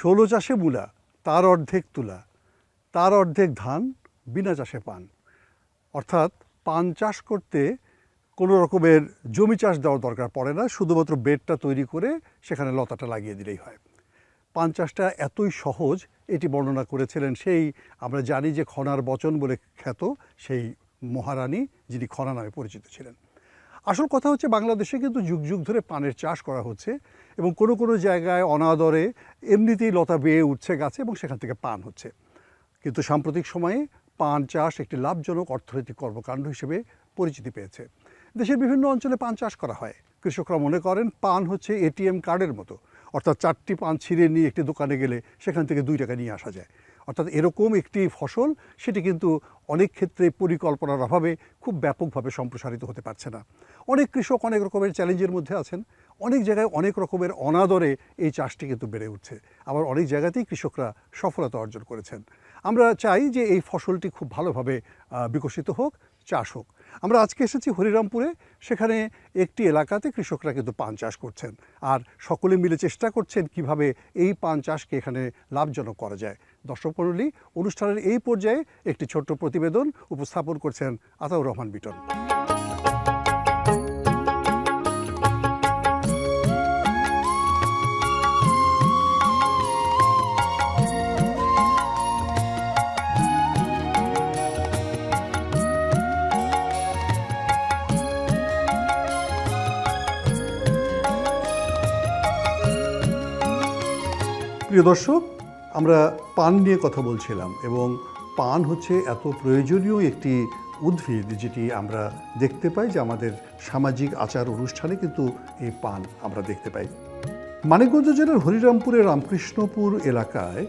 ষোলো চাষে মূলা, তার অর্ধেক তুলা, তার অর্ধেক ধান বিনা চাষে পান। অর্থাৎ পান চাষ করতে কোনো রকমের জমি চাষ দেওয়ার দরকার পড়ে না, শুধুমাত্র বেডটা তৈরি করে সেখানে লতাটা লাগিয়ে দিলেই হয়। পান চাষটা এতই সহজ, এটি বর্ণনা করেছিলেন সেই, আমরা জানি যে খনার বচন বলে খ্যাত সেই মহারানী যিনি খনা নামে পরিচিত ছিলেন। আসল কথা হচ্ছে বাংলাদেশে কিন্তু যুগ যুগ ধরে পানের চাষ করা হচ্ছে এবং কোনো কোনো জায়গায় অনাদরে এমনিতেই লতা বেয়ে উঠছে গাছে এবং সেখান থেকে পান হচ্ছে। কিন্তু সাম্প্রতিক সময়ে পান চাষ একটি লাভজনক অর্থনৈতিক কর্মকাণ্ড হিসেবে পরিচিতি পেয়েছে। দেশের বিভিন্ন অঞ্চলে পান চাষ করা হয়। কৃষকরা মনে করেন পান হচ্ছে এটিএম কার্ডের মতো। অর্থাৎ চারটি পান ছিঁড়ে নিয়ে একটি দোকানে গেলে সেখান থেকে দুই টাকা নিয়ে আসা যায়। অর্থাৎ এরকম একটি ফসল সেটি কিন্তু অনেক ক্ষেত্রে পরিকল্পনার অভাবে খুব ব্যাপকভাবে সম্প্রসারিত হতে পারছে না। অনেক কৃষক অনেক রকমের চ্যালেঞ্জের মধ্যে আছেন। অনেক জায়গায় অনেক রকমের অনাদরে এই চাষটি কিন্তু বেড়ে উঠছে। আবার অনেক জায়গাতেই কৃষকরা সফলতা অর্জন করেছেন। আমরা চাই যে এই ফসলটি খুব ভালোভাবে বিকশিত হোক, চাষ হোক। আমরা আজকে এসেছি হরিরামপুরে। সেখানে একটি এলাকাতে কৃষকরা কিন্তু পান চাষ করছেন। আর সকলে মিলে চেষ্টা করছেন কীভাবে এই পান চাষকে এখানে লাভজনক করা যায়। দর্শক মণ্ডলী, অনুষ্ঠানের এই পর্যায়ে একটি ছোট্ট প্রতিবেদন উপস্থাপন করছেন আতাউর রহমান বিটন। প্রিয় দর্শক, আমরা পান নিয়ে কথা বলছিলাম এবং পান হচ্ছে এত প্রয়োজনীয় একটি উদ্ভিদ যেটি আমরা দেখতে পাই যে আমাদের সামাজিক আচার অনুষ্ঠানে কিন্তু এই পান আমরা দেখতে পাই। মানিকগঞ্জ জেলার হরিরামপুরের রামকৃষ্ণপুর এলাকায়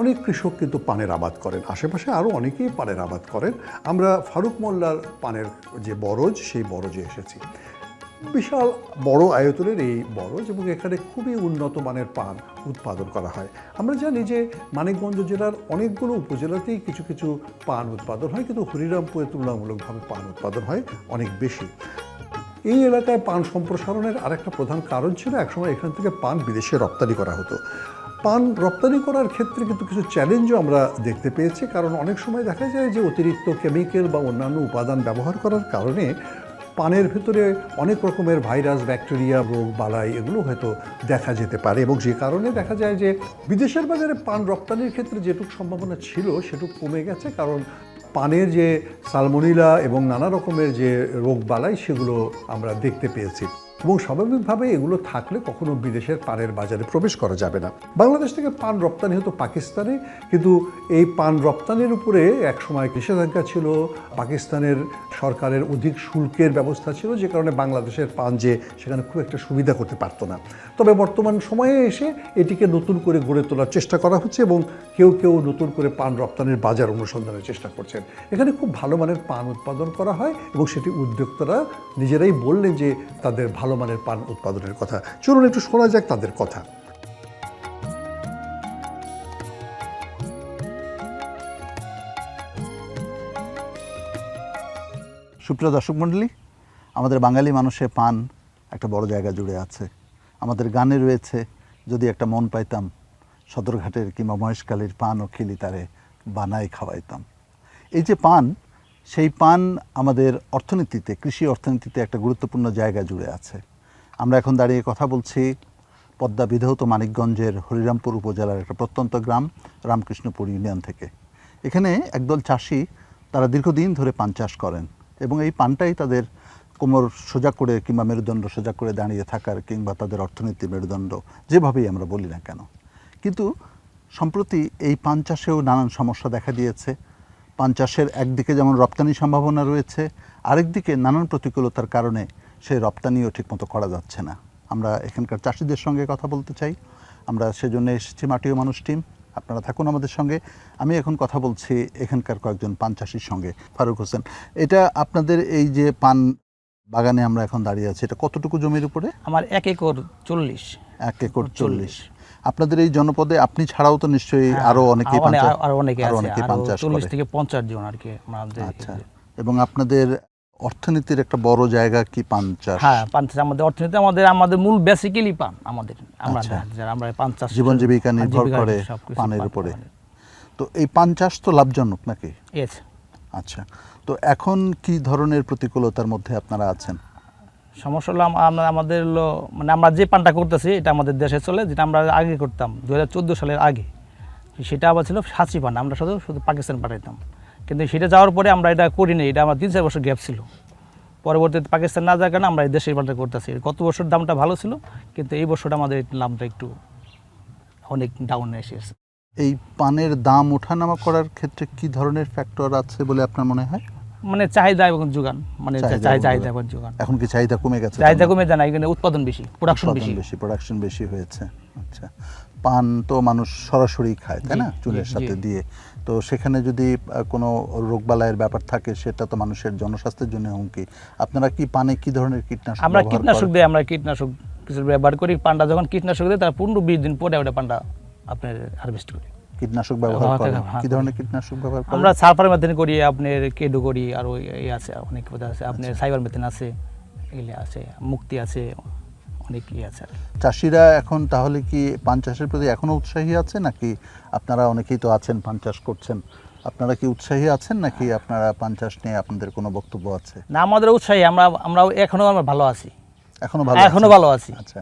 অনেক কৃষক কিন্তু পানের আবাদ করেন। আশেপাশে আরও অনেকেই পানের আবাদ করেন। আমরা ফারুক মোল্লার পানের যে বরজ, সেই বরজে এসেছি। বিশাল বড় আয়তনের এই বরজ এবং এখানে খুবই উন্নত মানের পান উৎপাদন করা হয়। আমরা জানি যে মানিকগঞ্জ জেলার অনেকগুলো উপজেলাতেই কিছু কিছু পান উৎপাদন হয়, কিন্তু হরিরামপুরে তুলনামূলকভাবে পান উৎপাদন হয় অনেক বেশি। এই এলাকায় পান সম্প্রসারণের আরেকটা প্রধান কারণ ছিল একসময় এখান থেকে পান বিদেশে রপ্তানি করা হতো। পান রপ্তানি করার ক্ষেত্রে কিন্তু কিছু চ্যালেঞ্জও আমরা দেখতে পেয়েছি, কারণ অনেক সময় দেখা যায় যে অতিরিক্ত কেমিক্যাল বা অন্যান্য উপাদান ব্যবহার করার কারণে পানের ভেতরে অনেক রকমের ভাইরাস, ব্যাকটেরিয়া, রোগ, বালাই এগুলো হয়তো দেখা যেতে পারে এবং যে কারণে দেখা যায় যে বিদেশের বাজারে পান রপ্তানির ক্ষেত্রে যেটুকু সম্ভাবনা ছিল সেটুক কমে গেছে কারণ পানের যে সালমোনিলা এবং নানা রকমের যে রোগ, বালাই সেগুলো আমরা দেখতে পেয়েছি এবং স্বাভাবিকভাবে এগুলো থাকলে কখনো বিদেশের পানের বাজারে প্রবেশ করা যাবে না। বাংলাদেশ থেকে পান রপ্তানি হতো পাকিস্তানে কিন্তু এই পান রপ্তানির উপরে একসময় নিষেধাজ্ঞা ছিল, পাকিস্তানের সরকারের অধিক শুল্কের ব্যবস্থা ছিল, যে কারণে বাংলাদেশের যে সেখানে খুব একটা সুবিধা করতে পারতো না। তবে বর্তমান সময়ে এসে এটিকে নতুন করে গড়ে তোলার চেষ্টা করা হচ্ছে এবং কেউ কেউ নতুন করে পান রপ্তানির বাজার অনুসন্ধানের চেষ্টা করছেন। এখানে খুব ভালো মানের পান উৎপাদন করা হয় এবং সেটি উদ্যোক্তারা নিজেরাই বললেন যে তাদের ভালো মানের পান উৎপাদনের কথা। চলুন একটু শোনা যাক তাদের কথা। সুপ্রিয় দর্শক মণ্ডলী, আমাদের বাঙালি মানুষের পান একটা বড় জায়গা জুড়ে আছে। আমাদের গানে রয়েছে, যদি একটা মন পাইতাম, সদরঘাটের কিংবা মহেশকালীর পান ও খিলি তারে বানাই খাওয়াইতাম। এই যে পান, সেই পান আমাদের অর্থনীতিতে, কৃষি অর্থনীতিতে একটা গুরুত্বপূর্ণ জায়গা জুড়ে আছে। আমরা এখন দাঁড়িয়ে কথা বলছি পদ্মা বিধৌত মানিকগঞ্জের হরিরামপুর উপজেলার একটা প্রত্যন্ত গ্রাম, রামকৃষ্ণপুর ইউনিয়ন থেকে। এখানে একদল চাষি, তারা দীর্ঘদিন ধরে পান চাষ করেন। এবং এই পানটাই তাদের কোমর সোজা করে কিংবা মেরুদণ্ড সোজা করে দাঁড়িয়ে থাকার কিংবা তাদের অর্থনীতি মেরুদণ্ড যেভাবেই আমরা বলি না কেন। কিন্তু সম্প্রতি এই পান চাষেও নানান সমস্যা দেখা দিয়েছে। পান চাষের একদিকে যেমন রপ্তানি সম্ভাবনা রয়েছে, আরেকদিকে নানান প্রতিকূলতার কারণে সেই রপ্তানিও ঠিকমতো করা যাচ্ছে না। আমরা এখানকার চাষিদের সঙ্গে কথা বলতে চাই। আমরা সেজন্য এসেছি মাটিও মানুষ টিম। আপনারা থাকুন আমাদের সঙ্গে। আমি এখন কথা বলছি এখানকার কয়েকজন পান চাষির সঙ্গে। ফারুক হোসেন এটা আপনাদের এই যে পান বাগানে আমরা এখন দাঁড়িয়ে আছি এটা কতটুকু জমির উপরে? আমার এক একর চল্লিশ। এক একর চল্লিশ। আপনাদের এই জনপদে আপনি ছাড়াও তো নিশ্চয়ই আরও চাষ- আর অনেকে আরও চল্লিশ করে। থেকে পঞ্চাশ জন আর কি আচ্ছা। এবং আপনাদের অর্থনীতির একটা বড় জায়গা কি পান চাষ? হ্যাঁ পান চাষ আমাদের অর্থনীতি আমাদের আমাদের মূল বেসিক্যালি পান আমাদের আমরা আচ্ছা। যারা আমরা পান চাষ জীবন জীবিকা নির্ভর করে পানের উপরে। তো এই পান চাষ তো লাভজনক নাকি? আচ্ছা। তো এখন কি ধরনের প্রতিকূলতার মধ্যে আপনারা আছেন? সমস্যা হলো আমরা আমাদের হলো মানে আমরা যে পানটা করতেছি এটা আমাদের দেশে চলে যেটা আমরা আগে করতাম দু হাজার চোদ্দ সালের আগে। সেটা আবার ছিল সাঁচি পান আমরা শুধু শুধু পাকিস্তান পাঠাইতাম। কিন্তু সেটা যাওয়ার পরে আমরা এটা করিনি এটা আমার তিন চার বছর গ্যাপ ছিল। পরবর্তীতে পাকিস্তান না যাওয়ার কারণে আমরা এই দেশের পাল্টা করতেছি। গত বছর দামটা ভালো ছিল, কিন্তু এই বছরটা আমাদের নামটা একটু অনেক ডাউন এসে এই পানের দাম ওঠানামা করার ক্ষেত্রে কি ধরনের ফ্যাক্টর আছে বলে আপনার মনে হয়? মানে চাহিদা এবং যোগান মানে চাহিদা এবং যোগান। এখন কি চাহিদা কমে গেছে? চাহিদা কমে যায় না এখানে উৎপাদন বেশি প্রোডাকশন বেশি। বেশি প্রোডাকশন বেশি হয়েছে। আচ্ছা পান তো মানুষ সরাসরি খায় তাই না? চুলের সাথে দিয়ে। তো সেখানে যদি কোনো রোগবালাইয়ের ব্যাপার থাকে সেটা তো মানুষের জনস্বাস্থ্যের জন্য হুমকি। আপনারা কি পানে কি ধরনের কীটনাশক আমরা কীটনাশক? দিই আমরা কীটনাশক কিছু ব্যবহার করি। পান্ডা যখন কীটনাশক দিই তার পনেরো বিশ দিন পরে ওটা পান্ডা আপনার হারভেস্ট করি। কীটনাশক ব্যবহার ব্যবহার করেন? হ্যাঁ, কি ধরনের কীটনাশক ব্যবহার করেন? আমরা সালফার মেথেন করি আপনার কেডু করি আর এই আছে অনেক কথা আছে। আপনার সাইবার মেথেন আছে এগুলি আছে মুক্তি আছে অনেক ইয়ে আছে। চাষিরা এখন তাহলে কি পান চাষের প্রতি এখনও উৎসাহী আছে নাকি আপনারা অনেকেই তো আছেন পান চাষ করছেন? আপনারা কি উৎসাহী আছেন নাকি আপনারা পান চাষ নিয়ে আপনাদের কোনো বক্তব্য আছে? না আমাদের উৎসাহী আমরা আমরা এখনও আমরা ভালো আছি। এখনও ভালো এখনও ভালো আছি। আচ্ছা।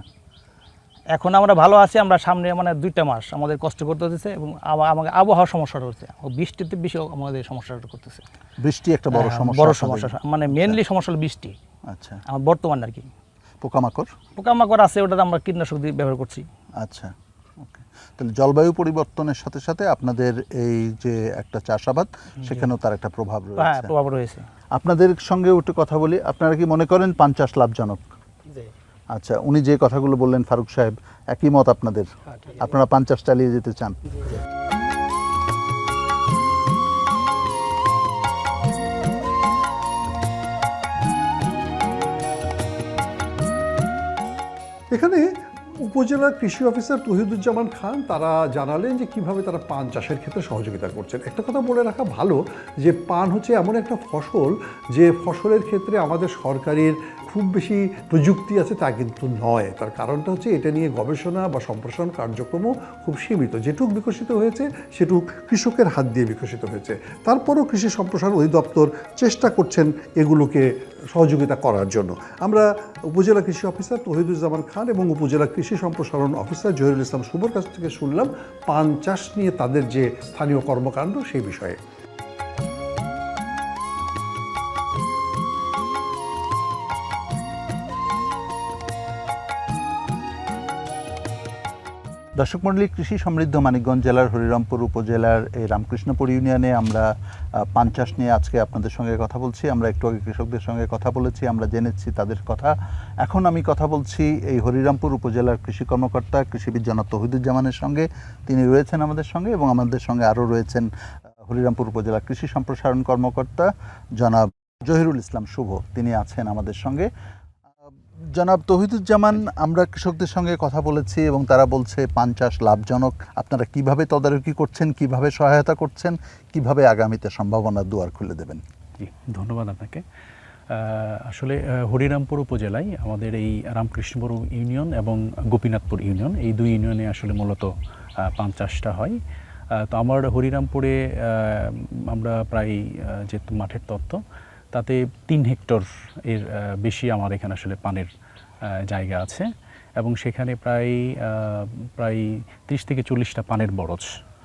এখন আমরা ভালো আছি আমরা সামনে মানে দুইটা মাস আমাদের কষ্ট করতে হচ্ছে এবং আমাকে আবহাওয়ার সমস্যাটা হচ্ছে। বৃষ্টিতে বেশি আমাদের সমস্যাটা করতেছে। বৃষ্টি একটা বড় হ্যাঁ, সমস্যা বড় সমস্যা মানে মেনলি সমস্যা হলো বৃষ্টি। আচ্ছা। আমার বর্তমান আর কি। পোকামাকড়? পোকামাকড় আছে ওটাতে আমরা কীটনাশক দিয়ে ব্যবহার করছি। আচ্ছা ওকে। তাহলে জলবায়ু পরিবর্তনের সাথে সাথে আপনাদের এই যে একটা চাষাবাদ সেখানেও তার একটা প্রভাব হ্যাঁ রয়েছে। প্রভাব রয়েছে। আপনাদের সঙ্গে একটু কথা বলি আপনারা কি মনে করেন পান চাষ লাভজনক? আচ্ছা উনি যে কথাগুলো বললেন ফারুক সাহেব একই মত আপনাদের? আপনারা পাঞ্চাশ চালিয়ে যেতে চান? এখানে উপজেলা কৃষি অফিসার তহিদুজ্জামান খান, তারা জানালেন যে কীভাবে তারা পান চাষের ক্ষেত্রে সহযোগিতা করছেন। একটা কথা বলে রাখা ভালো যে পান হচ্ছে এমন একটা ফসল যে ফসলের ক্ষেত্রে আমাদের সরকারের খুব বেশি প্রযুক্তি আছে তা কিন্তু নয়। তার কারণটা হচ্ছে এটা নিয়ে গবেষণা বা সম্প্রসারণ কার্যক্রমও খুব সীমিত। যেটুক বিকশিত হয়েছে, সেটুক কৃষকের হাত দিয়ে বিকশিত হয়েছে। তারপরও কৃষি সম্প্রসারণ অধিদপ্তর চেষ্টা করছেন এগুলোকে সহযোগিতা করার জন্য। আমরা উপজেলা কৃষি অফিসার তহিদুজ্জামান খান এবং উপজেলা কৃষি সম্প্রসারণ অফিসার জহিরুল ইসলাম শুভর কাছ থেকে শুনলাম, পান চাষ নিয়ে তাদের যে স্থানীয় কর্মকাণ্ড সেই বিষয়ে। দর্শক মণ্ডলী, কৃষি সমৃদ্ধ মানিকগঞ্জ জেলার হরিরামপুর উপজেলার এই রামকৃষ্ণপুর ইউনিয়নে আমরা পান চাষ নিয়ে আজকে আপনাদের সঙ্গে কথা বলছি। আমরা একটু আগে কৃষকদের সঙ্গে কথা বলেছি, আমরা জেনেছি তাদের কথা। এখন আমি কথা বলছি এই হরিরামপুর উপজেলার কৃষি কর্মকর্তা, কৃষিবিদ জনাব তহিদুজ্জামানের সঙ্গে। তিনি রয়েছেন আমাদের সঙ্গে এবং আমাদের সঙ্গে আরও রয়েছেন হরিরামপুর উপজেলা কৃষি সম্প্রসারণ কর্মকর্তা জনাব জহিরুল ইসলাম শুভ। তিনি আছেন আমাদের সঙ্গে। জনাব তহিদুজ্জামান আমরা কৃষকদের সঙ্গে কথা বলেছি এবং তারা বলছে পান চাষ লাভজনক। আপনারা কীভাবে তদারকি করছেন কীভাবে সহায়তা করছেন কীভাবে আগামীতে সম্ভাবনার দুয়ার খুলে দেবেন? জি ধন্যবাদ আপনাকে। আসলে হরিরামপুর উপজেলায় আমাদের এই রামকৃষ্ণপুর ইউনিয়ন এবং গোপীনাথপুর ইউনিয়ন এই দুই ইউনিয়নে আসলে মূলত পান চাষটা হয়। তো আমার হরিরামপুরে আমরা প্রায় আহ, যে মাঠের তত্ত্ব তাতে তিন হেক্টর এর বেশি আমার এখানে আসলে পানের জায়গা আছে এবং সেখানে প্রায় প্রায় তিরিশ থেকে চল্লিশটা পানের বরজ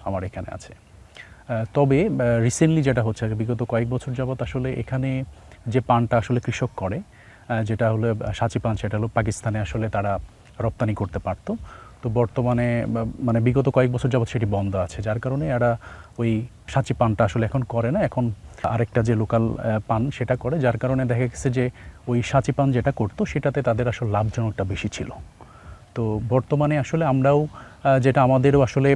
আমার এখানে আছে। তবে রিসেন্টলি যেটা হচ্ছে বিগত কয়েক বছর যাবৎ আসলে এখানে যে পানটা আসলে কৃষক করে যেটা হলো সাঁচি পান সেটা হলো পাকিস্তানে আসলে তারা রপ্তানি করতে পারতো। তো বর্তমানে মানে বিগত কয়েক বছর যাবৎ সেটি বন্ধ আছে, যার কারণে এরা ওই সাঁচি পানটা আসলে এখন করে না। এখন আরেকটা যে লোকাল পান সেটা করে, যার কারণে দেখা গেছে যে ওই সাঁচি পান যেটা করতো সেটাতে তাদের আসলে লাভজনকটা বেশি ছিল। তো বর্তমানে আসলে আমরাও যেটা আমাদেরও আসলে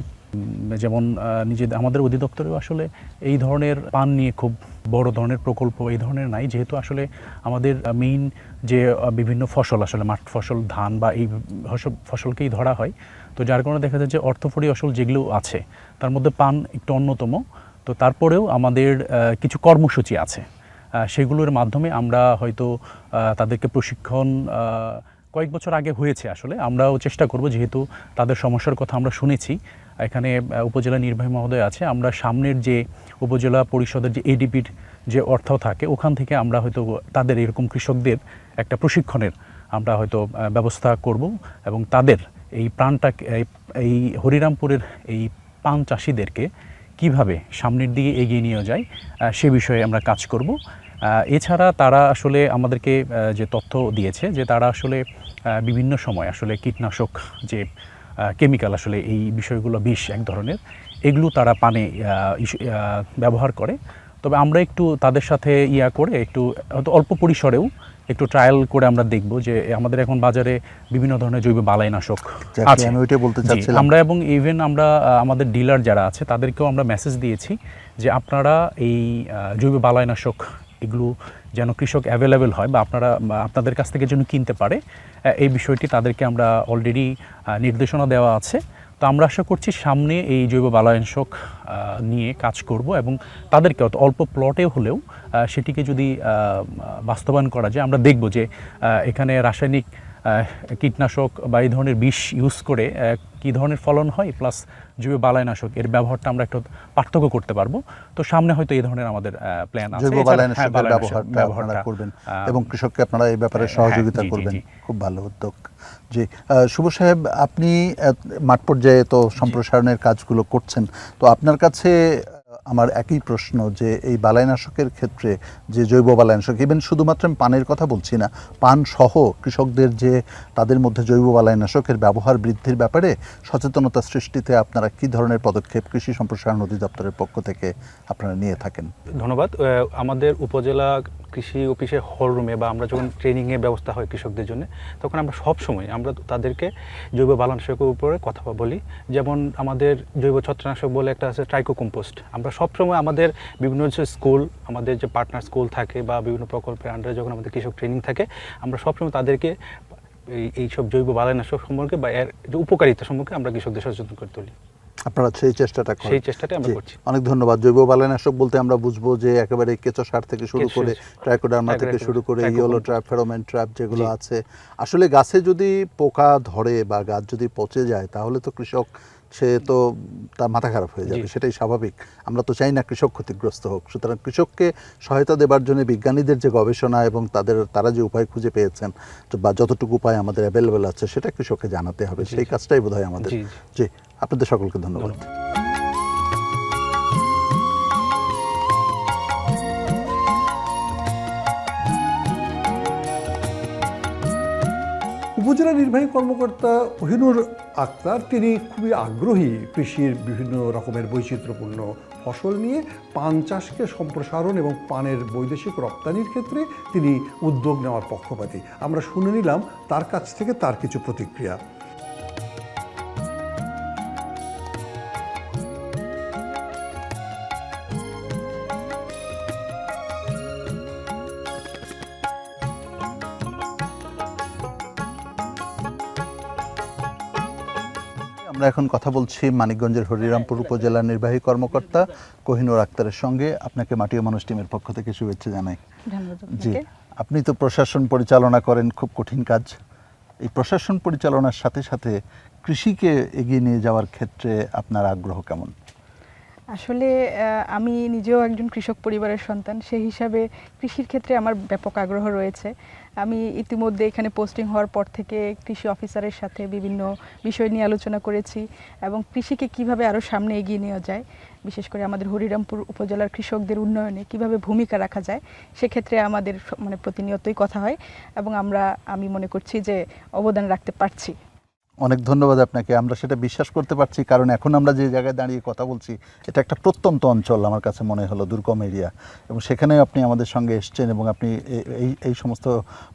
যেমন নিজেদের আমাদের অধিদপ্তরেও আসলে এই ধরনের পান নিয়ে খুব বড় ধরনের প্রকল্প এই ধরনের নাই। যেহেতু আসলে আমাদের মেইন যে বিভিন্ন ফসল, আসলে মাঠ ফসল, ধান বা এই ফসলকেই ধরা হয়। তো যার কারণে দেখা যায় যে অর্থফড়ি ফসল যেগুলো আছে, তার মধ্যে পান একটু অন্যতম। তো তারপরেও আমাদের কিছু কর্মসূচি আছে। সেগুলোর মাধ্যমে আমরা হয়তো তাদেরকে প্রশিক্ষণ কয়েক বছর আগে হয়েছে আসলে। আমরাও চেষ্টা করব, যেহেতু তাদের সমস্যার কথা আমরা শুনেছি। এখানে উপজেলা নির্বাহী মহোদয় আছে। আমরা সামনের যে উপজেলা পরিষদের যে এডিপির যে অর্থ থাকে, ওখান থেকে আমরা হয়তো তাদের, এরকম কৃষকদের একটা প্রশিক্ষণের আমরা হয়তো ব্যবস্থা করব এবং তাদের এই প্রাণটা এই হরিরামপুরের এই পান চাষিদেরকে কীভাবে সামনের দিকে এগিয়ে নিয়ে যায় সে বিষয়ে আমরা কাজ করব। এছাড়া তারা আসলে আমাদেরকে যে তথ্য দিয়েছে যে তারা আসলে বিভিন্ন সময় আসলে কীটনাশক যে কেমিক্যাল আসলে এই বিষয়গুলো বিষ এক ধরনের। এগুলো তারা পানে ব্যবহার করে। তবে আমরা একটু তাদের সাথে ইয়া করে একটু হয়তো অল্প পরিসরেও একটু ট্রায়াল করে আমরা দেখব যে আমাদের এখন বাজারে বিভিন্ন ধরনের জৈব বালাইনাশক আছে। আমি ওইটাই বলতে চাচ্ছিলাম। আমরা এবং ইভেন আমরা আমাদের ডিলার যারা আছে তাদেরকেও আমরা মেসেজ দিয়েছি যে আপনারা এই জৈব বালাইনাশক এগুলো যেন কৃষক অ্যাভেলেবেল হয় বা আপনারা আপনাদের কাছ থেকে যেন কিনতে পারে এই বিষয়টি তাদেরকে আমরা অলরেডি নির্দেশনা দেওয়া আছে। তো আমরা আশা করছি সামনে এই জৈব বালায়নাশক নিয়ে কাজ করব এবং তাদেরকে অত অল্প প্লটে হলেও সেটিকে যদি বাস্তবায়ন করা যায়, আমরা দেখব যে এখানে রাসায়নিক কীটনাশক বা এই ধরনের বিষ ইউজ করে কী ধরনের ফলন হয় প্লাস জৈব বালাইনাশক এর ব্যবহারটা আমরা একটু পার্থক্য করতে পারব। তো সামনে হয়তো এই ধরনের আমাদের প্ল্যান আছে। জৈব বালাইনাশকের হ্যাঁ, ব্যবহারটা আপনারা করবেন এবং কৃষককে আপনারা এই ব্যাপারে হ্যাঁ, সহযোগিতা জি, জি, করবেন। খুব ভালো উদ্যোগ। জি শুভ সাহেব আপনি মাঠ পর্যায়ে তো সম্প্রসারণের কাজগুলো করছেন। তো আপনার কাছে আমার একই প্রশ্ন যে এই বালাইনাশকের ক্ষেত্রে যে জৈব বালাইনাশক ইভেন শুধুমাত্র আমি পানের কথা বলছি না, পান সহ কৃষকদের যে তাদের মধ্যে জৈব বালাইনাশকের ব্যবহার বৃদ্ধির ব্যাপারে সচেতনতা সৃষ্টিতে আপনারা কি ধরনের পদক্ষেপ কৃষি সম্প্রসারণ অধিদপ্তরের পক্ষ থেকে আপনারা নিয়ে থাকেন? ধন্যবাদ। আমাদের উপজেলা কৃষি অফিসের হল রুমে বা আমরা যখন ট্রেনিংয়ের ব্যবস্থা হয় কৃষকদের জন্য, তখন আমরা সব সময় আমরা তাদেরকে জৈব বালানাশকের উপরে কথা বলি। যেমন আমাদের জৈব ছত্রনাশক বলে একটা আছে ট্রাইকো কম্পোস্ট আমরা সবসময় আমাদের বিভিন্ন যে স্কুল আমাদের যে পার্টনার স্কুল থাকে বা বিভিন্ন প্রকল্পের আন্ডারে যখন আমাদের কৃষক ট্রেনিং থাকে আমরা সবসময় তাদেরকে এই এইসব জৈব বালানাশক সম্পর্কে বা এর যে উপকারিতা সম্পর্কে আমরা কৃষকদের সচেতন করে তুলি। আপনারা সেই চেষ্টাটা সেই চেষ্টাটাই আমরা করছি। অনেক ধন্যবাদ। জৈব বালাইনাশক বলতে আমরা বুঝব যে একেবারে কেঁচো সার থেকে শুরু করে ট্রাইকোডার্মা থেকে শুরু করে ইয়েলো ট্র্যাপ ফেরোমেন ট্র্যাপ যেগুলো আছে। আসলে গাছে যদি পোকা ধরে বা গাছ যদি পচে যায় তাহলে তো কৃষক সে তো তার মাথা খারাপ হয়ে যাবে সেটাই স্বাভাবিক। আমরা তো চাই না কৃষক ক্ষতিগ্রস্ত হোক সুতরাং কৃষককে সহায়তা দেবার জন্য বিজ্ঞানীদের যে গবেষণা এবং তাদের তারা যে উপায় খুঁজে পেয়েছেন তো বা যতটুকু উপায় আমাদের অ্যাভেলেবেল আছে সেটা কৃষককে জানাতে হবে। সেই কাজটাই বোধহয় আমাদের। জি আপনাদের সকলকে ধন্যবাদ। উপজেলা নির্বাহী কর্মকর্তা অহিনুর আক্তার, তিনি খুবই আগ্রহী কৃষির বিভিন্ন রকমের বৈচিত্র্যপূর্ণ ফসল নিয়ে পান চাষকে সম্প্রসারণ এবং পানের বৈদেশিক রপ্তানির ক্ষেত্রে তিনি উদ্যোগ নেওয়ার পক্ষপাতী। আমরা শুনে নিলাম তার কাছ থেকে তার কিছু প্রতিক্রিয়া। আমরা এখন কথা বলছি মানিকগঞ্জের হরিরামপুর উপজেলার নির্বাহী কর্মকর্তা কোহিনুর আক্তারের সঙ্গে আপনাকে মাটি মানুষ টিমের পক্ষ থেকে শুভেচ্ছা জানাই। জি আপনি তো প্রশাসন পরিচালনা করেন খুব কঠিন কাজ। এই প্রশাসন পরিচালনার সাথে সাথে কৃষিকে এগিয়ে নিয়ে যাওয়ার ক্ষেত্রে আপনার আগ্রহ কেমন? আসলে আমি নিজেও একজন কৃষক পরিবারের সন্তান। সেই হিসাবে কৃষির ক্ষেত্রে আমার ব্যাপক আগ্রহ রয়েছে। আমি ইতিমধ্যে এখানে পোস্টিং হওয়ার পর থেকে কৃষি অফিসারের সাথে বিভিন্ন বিষয় নিয়ে আলোচনা করেছি এবং কৃষিকে কীভাবে আরও সামনে এগিয়ে নেওয়া যায়, বিশেষ করে আমাদের হরিরামপুর উপজেলার কৃষকদের উন্নয়নে কীভাবে ভূমিকা রাখা যায়, সেক্ষেত্রে আমাদের মানে প্রতিনিয়তই কথা হয় এবং আমরা, আমি মনে করছি যে অবদান রাখতে পারছি। অনেক ধন্যবাদ আপনাকে। আমরা সেটা বিশ্বাস করতে পারছি, কারণ এখন আমরা যে জায়গায় দাঁড়িয়ে কথা বলছি, এটা একটা প্রত্যন্ত অঞ্চল আমার কাছে মনে হলো, দুর্গম এরিয়া এবং সেখানেও আপনি আমাদের সঙ্গে এসছেন এবং আপনি এই এই সমস্ত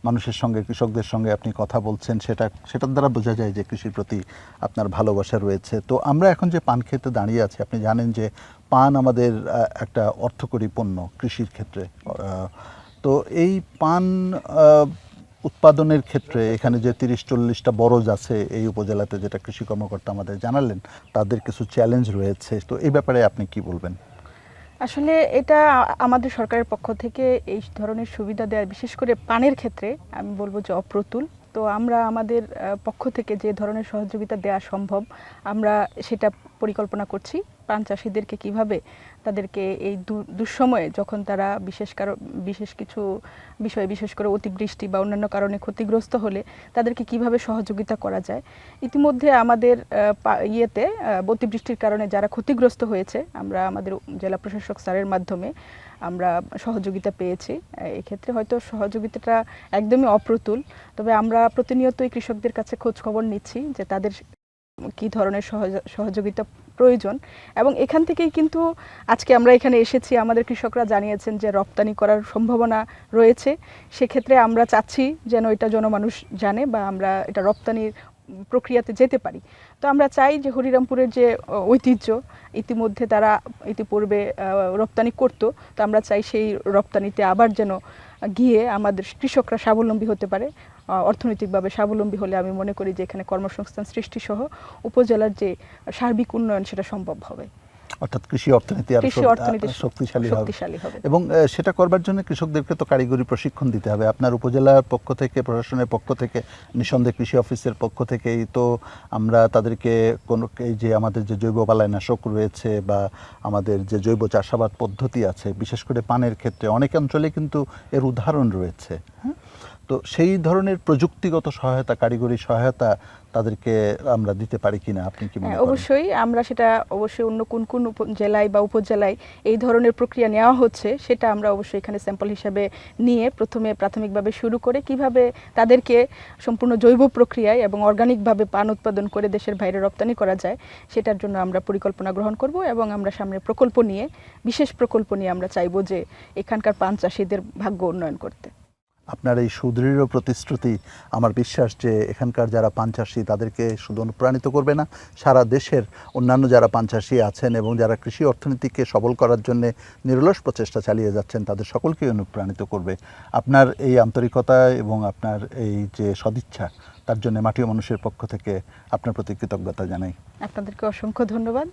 মানুষের সঙ্গে, কৃষকদের সঙ্গে আপনি কথা বলছেন, সেটা, সেটার দ্বারা বোঝা যায় যে কৃষির প্রতি আপনার ভালোবাসা রয়েছে। তো আমরা এখন যে পান খেতে দাঁড়িয়ে আছি, আপনি জানেন যে পান আমাদের একটা অর্থকরী পণ্য কৃষির ক্ষেত্রে। তো এই পান উৎপাদনের ক্ষেত্রে এখানে যে তিরিশ, চল্লিশটা বরজ আছে এই উপজেলাতে যেটা কৃষি কর্মকর্তা আমাদের জানালেন, তাদের কিছু চ্যালেঞ্জ রয়েছে। তো এই ব্যাপারে আপনি কি বলবেন? আসলে এটা আমাদের সরকারের পক্ষ থেকে এই ধরনের সুবিধা দেওয়া বিশেষ করে পানের ক্ষেত্রে আমি বলব যে অপ্রতুল। তো আমরা আমাদের পক্ষ থেকে যে ধরনের সহযোগিতা দেওয়া সম্ভব, আমরা সেটা পরিকল্পনা করছি। পান চাষিদেরকে কীভাবে তাদেরকে এই দুঃসময়ে যখন তারা বিশেষ কারও, বিশেষ কিছু বিষয়ে বিশেষ করে অতিবৃষ্টি বা অন্যান্য কারণে ক্ষতিগ্রস্ত হলে তাদেরকে কীভাবে সহযোগিতা করা যায়? ইতিমধ্যে আমাদের ইয়েতে অতিবৃষ্টির কারণে যারা ক্ষতিগ্রস্ত হয়েছে, আমরা আমাদের জেলা প্রশাসক স্যারের মাধ্যমে আমরা সহযোগিতা পেয়েছি। এক্ষেত্রে হয়তো সহযোগিতাটা একদমই অপ্রতুল। তবে আমরা প্রতিনিয়তই কৃষকদের কাছে খোঁজ খবর নিচ্ছি যে তাদের কি ধরনের সহযোগিতা প্রয়োজন। এবং এখান থেকেই কিন্তু আজকে আমরা এখানে এসেছি। আমাদের কৃষকরা জানিয়েছেন যে রপ্তানি করার সম্ভাবনা রয়েছে। সেক্ষেত্রে আমরা চাচ্ছি যেন এটা জনমানুষ জানে বা আমরা এটা রপ্তানির প্রক্রিয়াতে যেতে পারি। তো আমরা চাই যে হরিরামপুরের যে ঐতিহ্য, ইতিমধ্যে তারা ইতিপূর্বে রপ্তানি করতো। তো আমরা চাই সেই রপ্তানিতে আবার যেন গিয়ে আমাদের কৃষকরা স্বাবলম্বী হতে পারে। অর্থনৈতিকভাবে স্বাবলম্বী হলে আমি মনে করি যে এখানে কর্মসংস্থান সৃষ্টি সহ উপজেলার যে সার্বিক উন্নয়ন সেটা সম্ভব হবে। অর্থাৎ কৃষি অর্থনীতি আরও শক্তিশালী হবে। এবং সেটা করবার জন্য কৃষকদেরকে তো কারিগরি প্রশিক্ষণ দিতে হবে। আপনার উপজেলার পক্ষ থেকে প্রশাসনের পক্ষ থেকে নিঃসন্দেহে কৃষি অফিসের পক্ষ থেকেই তো আমরা তাদেরকে কোনো এই যে আমাদের যে জৈব বালাইনাশক রয়েছে বা আমাদের যে জৈব চাষাবাদ পদ্ধতি আছে বিশেষ করে পানের ক্ষেত্রে অনেক অঞ্চলে কিন্তু এর উদাহরণ রয়েছে। হ্যাঁ? তো সেই ধরনের প্রযুক্তিগত সহায়তা কারিগরি সহায়তা তাদেরকে আমরা দিতে পারি কিনা আপনি কি মনে হ্যাঁ, অবশ্যই। আমরা সেটা অবশ্যই অন্য কোন কোন জেলায় বা উপজেলায় এই ধরনের প্রক্রিয়া নেওয়া হচ্ছে সেটা আমরা অবশ্যই এখানে স্যাম্পল হিসাবে নিয়ে প্রথমে প্রাথমিকভাবে শুরু করে কীভাবে তাদেরকে সম্পূর্ণ জৈব প্রক্রিয়ায় এবং অর্গানিকভাবে পান উৎপাদন করে দেশের বাইরে রপ্তানি করা যায় সেটার জন্য আমরা পরিকল্পনা গ্রহণ করব এবং আমরা সামনে প্রকল্প নিয়ে বিশেষ প্রকল্প নিয়ে আমরা চাইব যে এখানকার পান চাষিদের ভাগ্য উন্নয়ন করতে। আপনার এই সুদৃঢ় প্রতিশ্রুতি, আমার বিশ্বাস যে এখানকার যারা পান চাষি তাদেরকে শুধু অনুপ্রাণিত করবে না। সারা দেশের অন্যান্য যারা পান চাষি আছেন এবং যারা কৃষি অর্থনীতিকে সবল করার জন্য নিরলস প্রচেষ্টা চালিয়ে যাচ্ছেন, তাদের সকলকেই অনুপ্রাণিত করবে। আপনার এই আন্তরিকতা এবং আপনার এই যে সদিচ্ছা, তার জন্য মাটিও মানুষের পক্ষ থেকে আপনার প্রতি কৃতজ্ঞতা জানাই। আপনাদেরকে অসংখ্য ধন্যবাদ।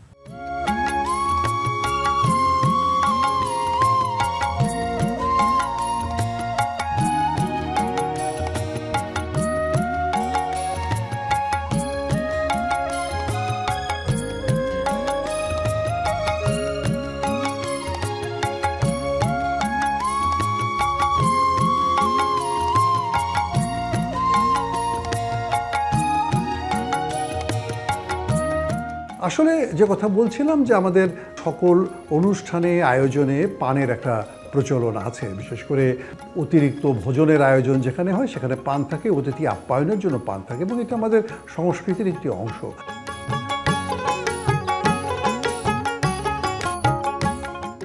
আসলে যে কথা বলছিলাম যে আমাদের সকল অনুষ্ঠানে, আয়োজনে পানের একটা প্রচলন আছে, বিশেষ করে অতিরিক্ত ভোজনের আয়োজন যেখানে হয়, সেখানে পান থাকে, অতিথি আপ্যায়নের জন্য পান থাকে এবং এটা আমাদের সংস্কৃতির একটি অংশ।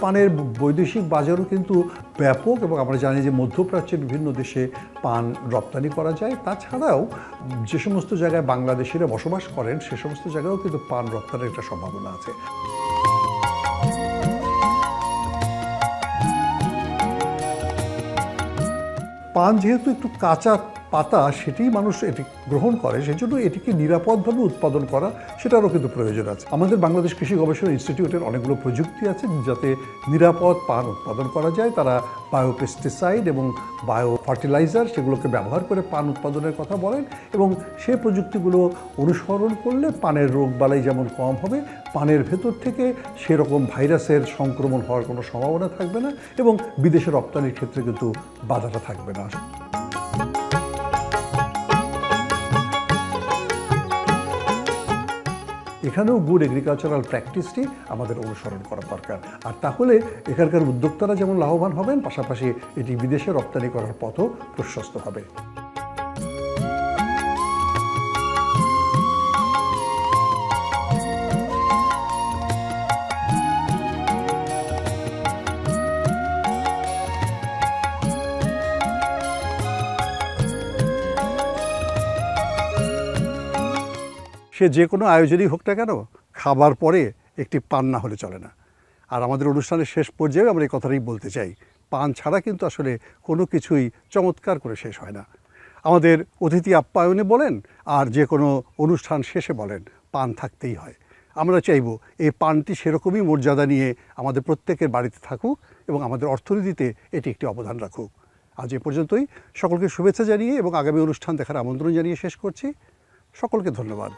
পানের বৈদেশিক বাজারও কিন্তু ব্যাপক এবং আমরা জানি যে মধ্যপ্রাচ্যের বিভিন্ন দেশে পান রপ্তানি করা যায়। তাছাড়াও যে সমস্ত জায়গায় বাংলাদেশিরা বসবাস করেন, সে সমস্ত জায়গায়ও কিন্তু পান রপ্তানির একটা সম্ভাবনা আছে। পান যেহেতু একটু কাঁচা পাতা সেটি মানুষ এটি গ্রহণ করে, সেজন্য এটিকে নিরাপদভাবে উৎপাদন করা, সেটারও কিন্তু প্রয়োজন আছে। আমাদের বাংলাদেশ কৃষি গবেষণা ইনস্টিটিউটের অনেকগুলো প্রযুক্তি আছে যাতে নিরাপদ পান উৎপাদন করা যায়। তারা বায়োপেস্টিসাইড এবং বায়ো ফার্টিলাইজার সেগুলোকে ব্যবহার করে পান উৎপাদনের কথা বলেন এবং সেই প্রযুক্তিগুলো অনুসরণ করলে পানের রোগ বালাই যেমন কম হবে, পানের ভেতর থেকে সেরকম ভাইরাসের সংক্রমণ হওয়ার কোনো সম্ভাবনা থাকবে না এবং বিদেশে রপ্তানির ক্ষেত্রে কিন্তু বাধাটা থাকবে না। এখানেও গুড এগ্রিকালচারাল প্র্যাকটিসটি আমাদের অনুসরণ করা দরকার। আর তাহলে এখানকার উদ্যোক্তারা যেমন লাভবান হবেন, পাশাপাশি এটি বিদেশে রপ্তানি করার পথও প্রশস্ত হবে। সে যে কোনো আয়োজনই হোক না কেন, খাবার পরে একটি পান না হলে চলে না। আর আমাদের অনুষ্ঠানের শেষ পর্যায়ে আমরা এই কথাটাই বলতে চাই। পান ছাড়া কিন্তু আসলে কোনো কিছুই চমৎকার করে শেষ হয় না। আমাদের অতিথি আপ্যায়নে বলেন, আর যে কোনো অনুষ্ঠান শেষে বলেন, পান থাকতেই হয়। আমরা চাইব এই পানটি সেরকমই মর্যাদা নিয়ে আমাদের প্রত্যেকের বাড়িতে থাকুক এবং আমাদের অর্থনীতিতে এটি একটি অবদান রাখুক। আজ এ পর্যন্তই। সকলকে শুভেচ্ছা জানিয়ে এবং আগামী অনুষ্ঠান দেখার আমন্ত্রণ জানিয়ে শেষ করছি। সকলকে ধন্যবাদ।